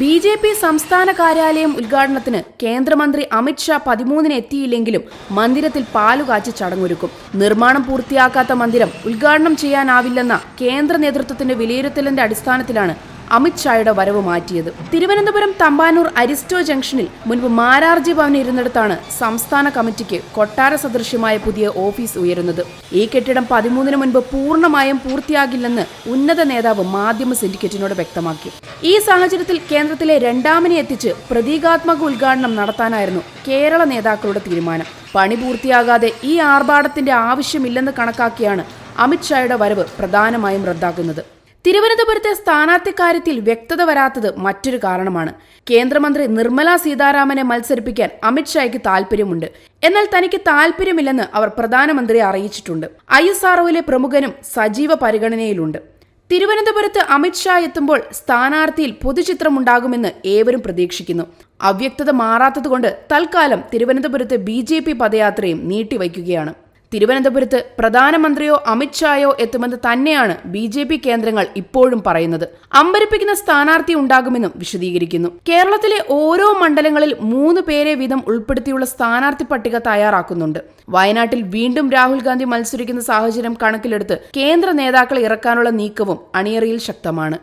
B J P സംസ്ഥാന കാര്യാലയം ഉദ്ഘാടനത്തിന് കേന്ദ്രമന്ത്രി അമിത്ഷാ പതിമൂന്നിന് എത്തിയില്ലെങ്കിലും മന്ദിരത്തിൽ പാലുകാച്ചി ചടങ്ങൊരുക്കും. നിർമ്മാണം പൂർത്തിയാക്കാത്ത മന്ദിരം ഉദ്ഘാടനം ചെയ്യാനാവില്ലെന്ന കേന്ദ്ര നേതൃത്വത്തിന്റെ വിലയിരുത്തലിന്റെ അടിസ്ഥാനത്തിലാണ് അമിത്ഷായുടെ വരവ് മാറ്റിയത്. തിരുവനന്തപുരം തമ്പാനൂർ അരിസ്റ്റോ ജംഗ്ഷനിൽ മുൻപ് മാരാർജി ഭവൻ ഇരുന്നിടത്താണ് സംസ്ഥാന കമ്മിറ്റിക്ക് കൊട്ടാര സദൃശ്യമായ പുതിയ ഓഫീസ് ഉയരുന്നത്. ഈ കെട്ടിടം പതിമൂന്നിന് മുൻപ് പൂർണമായും പൂർത്തിയാകില്ലെന്ന് ഉന്നത നേതാവ് മാധ്യമ സിൻഡിക്കേറ്റിനോട് വ്യക്തമാക്കി. ഈ സാഹചര്യത്തിൽ കേന്ദ്രത്തിലെ രണ്ടാമനെ എത്തിച്ച് പ്രതീകാത്മക ഉദ്ഘാടനം നടത്താനായിരുന്നു കേരള നേതാക്കളുടെ തീരുമാനം. പണി പൂർത്തിയാകാതെ ഈ ആർഭാടത്തിന്റെ ആവശ്യമില്ലെന്ന് കണക്കാക്കിയാണ് അമിത്ഷായുടെ വരവ് പ്രധാനമായും റദ്ദാക്കുന്നത്. തിരുവനന്തപുരത്തെ സ്ഥാനാർത്ഥി കാര്യത്തിൽ വ്യക്തത വരാത്തത് മറ്റൊരു കാരണമാണ്. കേന്ദ്രമന്ത്രി നിർമ്മല സീതാരാമനെ മത്സരിപ്പിക്കാൻ അമിത്ഷായ്ക്ക് താൽപ്പര്യമുണ്ട്. എന്നാൽ തനിക്ക് താൽപ്പര്യമില്ലെന്ന് അവർ പ്രധാനമന്ത്രിയെ അറിയിച്ചിട്ടുണ്ട്. ഐ എസ് ആർഒയിലെ പ്രമുഖനും സജീവ പരിഗണനയിലുണ്ട്. തിരുവനന്തപുരത്ത് അമിത്ഷാ എത്തുമ്പോൾ സ്ഥാനാർത്ഥിയിൽ പൊതുചിത്രമുണ്ടാകുമെന്ന് ഏവരും പ്രതീക്ഷിക്കുന്നു. അവ്യക്തത മാറാത്തതുകൊണ്ട് തൽക്കാലം തിരുവനന്തപുരത്ത് ബി ജെ പി പദയാത്രയും നീട്ടിവയ്ക്കുകയാണ്. തിരുവനന്തപുരത്ത് പ്രധാനമന്ത്രിയോ അമിത്ഷായോ എത്തുമെന്ന് തന്നെയാണ് ബി ജെ പി കേന്ദ്രങ്ങൾ ഇപ്പോഴും പറയുന്നത്. അമ്പരിപ്പിക്കുന്ന സ്ഥാനാർത്ഥി ഉണ്ടാകുമെന്നും വിശദീകരിക്കുന്നു. കേരളത്തിലെ ഓരോ മണ്ഡലങ്ങളിൽ മൂന്ന് പേരെ വീതം ഉൾപ്പെടുത്തിയുള്ള സ്ഥാനാർത്ഥി പട്ടിക തയ്യാറാക്കുന്നുണ്ട്. വയനാട്ടിൽ വീണ്ടും രാഹുൽ ഗാന്ധി മത്സരിക്കുന്ന സാഹചര്യം കണക്കിലെടുത്ത് കേന്ദ്ര നേതാക്കളെ ഇറക്കാനുള്ള നീക്കവും അണിയറയിൽ ശക്തമാണ്.